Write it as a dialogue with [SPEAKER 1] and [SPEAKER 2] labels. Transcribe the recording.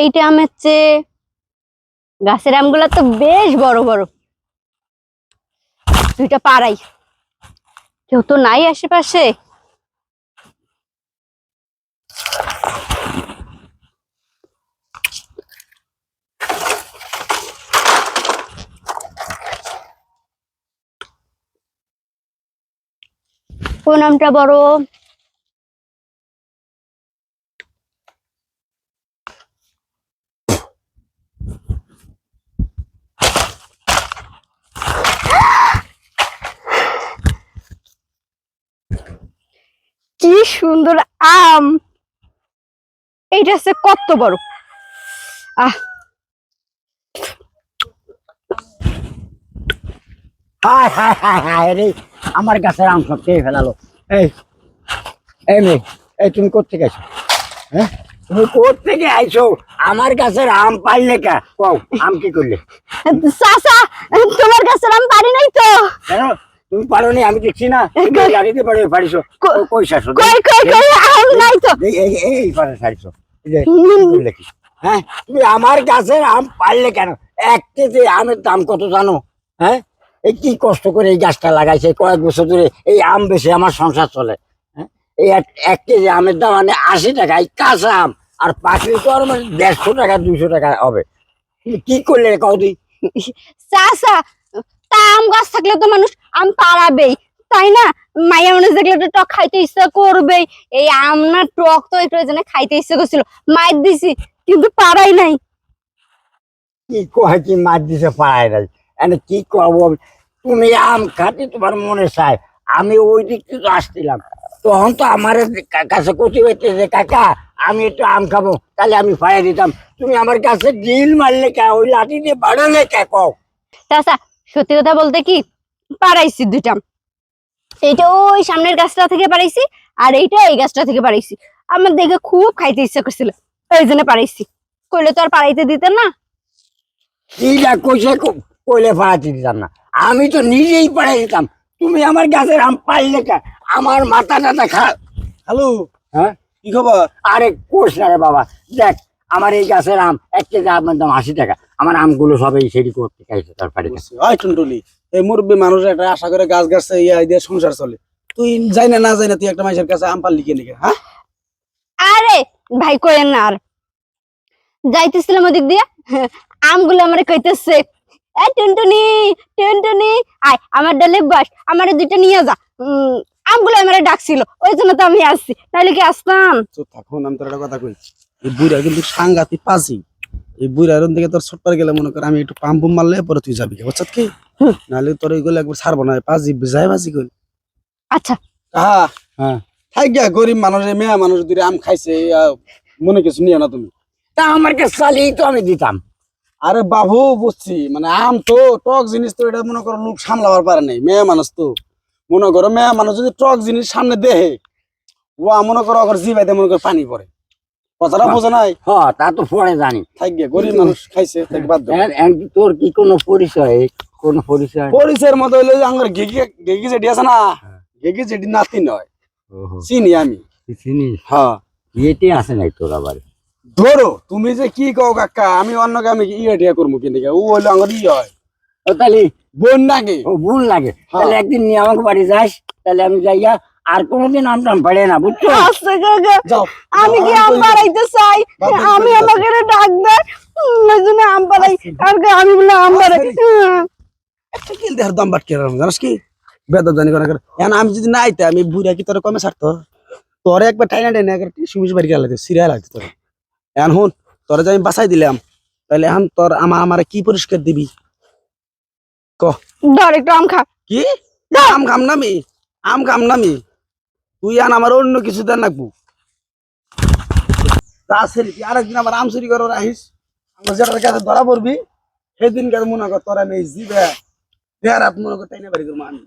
[SPEAKER 1] এইটা আমের চেয়ে গাছের আমগুলো তো বেশ বড় বড়। দুইটা পাড়াই। কেউ তো নাই আশেপাশে। কোন আমটা বড়। কি সুন্দর আম। এইটা হচ্ছে কত বড় আহ।
[SPEAKER 2] হায় হায় হায় হায় রে আমার গাছের আম সব খেয়ে ফেলালো। এই এই মেয়ে এই তুমি কোথেকে আইছো? হ্যাঁ? তুমি কোথেকে আইছো? আমার গাছের আম পারলে কা? কও আম কি করলে?
[SPEAKER 1] চাচা তোমার গাছের আম পারি নাই তো?
[SPEAKER 2] তুমি পারো নি আমি দেখছি না। তুমি গাড়িতে পারো পারিছো
[SPEAKER 1] কই-
[SPEAKER 2] কই
[SPEAKER 1] কই কই কই আম নাই তো।
[SPEAKER 2] এই এই পারে সারিছো হ্যাঁ তুমি আমার গাছের আম পারলে কেন? এক কেজি আমের দাম কত জানো? হ্যাঁ? এই কি কষ্ট করে এই গাছটা লাগাইছে? কয়েক বছর ধরে এই আম বেশি আমার সংসার চলে। হ্যাঁ? এই এক কেজি আমের দাম মানে আশি টাকা এই কাঁচা আম। আর পাকড়ি তো আর মানে দেড়শো টাকা দুশো টাকা হবে। কি করলে কৌদি
[SPEAKER 1] চাচা তা আম গাছ থাকলে তো মানুষ আম পাড়াবেই তাই না? মাইয়া মানুষ দেখলে তো টক খাইতে ইচ্ছা করবেই। এই আম না টক তো একটু জন্য খাইতে ইচ্ছা করছিল। মায়ের দিছি কিন্তু পাড়াই নাই।
[SPEAKER 2] কি কয় কি মার দিছে পাড়ায় নাই? এনে কি করব আমি? তুমি আম খাতে তোমার মনে চায়। আমি ওই দিক থেকে আসছিলাম। তখন তো আমার কাছে কচি হইতে যে কাকা আমি একটু আম খাব তাহলে আমি ফাইয়া দিতাম। তুমি আমার কাছে ডিল মারলে কে? ওই লাঠি দিয়ে বাড়ালে কে কও?
[SPEAKER 1] চাচা সত্যি কথা বলতে কি পাড়াইছি দুইটা। এইটা ওই সামনের গাছটা থেকে পাড়াইছি আর এইটা এই গাছটা থেকে পাড়াইছি আমার দেখে খুব খাইতে ইচ্ছা করছিল ওই জন্য পাড়াইছি কইলে তো আর পাড়াইতে দিতেন না।
[SPEAKER 2] কিলা কইছে কইলে ফাড়াতে দিতাম না। আমি তো নিজেই পাড়াই দিতাম। তুমি আমার গাছের আম পারলে কে? আমার মাথা টাথা খা
[SPEAKER 3] হ্যালো?
[SPEAKER 2] হ্যাঁ?
[SPEAKER 3] কি খবর?
[SPEAKER 2] আরে কোষ না রে বাবা। দেখ আমার এই গাছের আম এক কেজি আমের দাম আশি টাকা। আমার আমগুলো সব এই সেরি করতে চাইছে তার বাড়িতে।
[SPEAKER 3] টুনটুলি এই মুরব্বী মানুষ একটা আশা করে গাছ গাছে ইয়া দিয়ে সংসার চলে। তুই যাই না না যাই না তুই একটা মানুষের কাছে আম পারলি কে নাকি হ্যাঁ?
[SPEAKER 1] আরে ভাই কইেন না আর। যাইতেছিলাম ওদিক দিয়ে আমগুলো আমার কইতেছে এ টুনটুনি টুনটুনি আয় আমার ডালে বস আমার দুইটা নিয়ে যা। উম, আমগুলো আমার ডাকছিল ওই জন্য তো আমি আসছি নাহলে কি আসতাম?
[SPEAKER 3] তো তখন আমি তোর একটা কথা কই এই বুড়া কিন্তু সাংঘাতিক পাজি। এই বুড়ার দিকে তোর ছোট গেলে মনে কর আমি একটু পাম্প মারলে পরে তুই যাবি বুঝছত কি? নাহলে তোর ওইগুলো একবার ছাড়বো না পাজি বুঝাই বাজি কই
[SPEAKER 1] আচ্ছা।
[SPEAKER 3] হ্যাঁ
[SPEAKER 2] হ্যাঁ
[SPEAKER 3] থাক গিয়া গরিব মানুষ মেয়া মানুষ দুটো আম খাইছে মনে কিছু নিও না তুমি।
[SPEAKER 2] তা আমার কাছে চালিয়েই তো আমি দিতাম।
[SPEAKER 3] আরে বাবু বুঝছি মানে আম তো টক জিনিস তো এটা মনে করো লোক সামলাবার পারে নাই মেয়ে মানুষ তো। মনে করো মেয়ে মানুষ যদি টক জিনিস সামনে দেহে ও মনে করো ওর জিবাইতে মনে করো পানি পড়ে। কথাটা বোঝা নাই।
[SPEAKER 2] হ তা তো পরে জানি।
[SPEAKER 3] থাক গিয়া গরিব মানুষ খাইছে
[SPEAKER 2] তোর কি কোনো পরিচয়? কোনো পরিচয়?
[SPEAKER 3] পরিচয়ের মতো হইল আমার গেগি গেগি যেটি আছে না? গেগি যেটি নাতি নয়। চিনি আমি।
[SPEAKER 2] চিনিস?
[SPEAKER 3] হ্যাঁ।
[SPEAKER 2] আছে নাই তোর আবার?
[SPEAKER 3] ধরো তুমি যে কি কও কাকা আমি অন্যকে আমি ইয়ে টিয়া করব কিন্তু ও হইল আমার ই হয়
[SPEAKER 2] তাহলে
[SPEAKER 3] বোন
[SPEAKER 2] ও ভুল লাগে।
[SPEAKER 3] হ্যাঁ।
[SPEAKER 2] তাহলে একদিন নিয়ে আমাকে বাড়ি যাস তাহলে আমি যাইয়া আর কোনোদিন আম টাম পারে না বুঝছ?
[SPEAKER 1] আমি কি আম বাড়াইতে চাই? আমি আমাকে ডাক দেয় ওই জন্য আম বাড়াই আর কি আমি বলে আম বাড়াই
[SPEAKER 3] একটা কিল দেওয়ার দাম বাটকে রাখলাম জানিস কি? বেদব জানি কোন এখন আমি যদি না আইতে আমি বুড়া কি তোর কমে ছাড়তো? তোরে একবার টাইনা টাইনা একবার সুমিস বাড়ি গেলে সিরিয়া লাগতো তোর। এখন হুন তোরে যে আমি বাঁচাই দিলাম তাহলে এখন তোর আমার আমার কি পরিষ্কার দিবি? ক।
[SPEAKER 1] ধর একটু আম খা।
[SPEAKER 3] কি? আম খাম নামি আম? খাম নামি তুই আন আমার অন্য কিছু দেন লাগবো। আরেকদিন আমার আম চুরি করো আহিস আমার যেটার কাছে ধরা পড়বি। সেদিন কাছে মনে কর তোরা নেই জিবে দেহার মনে কর টাইনা বাড়ি করব আমি।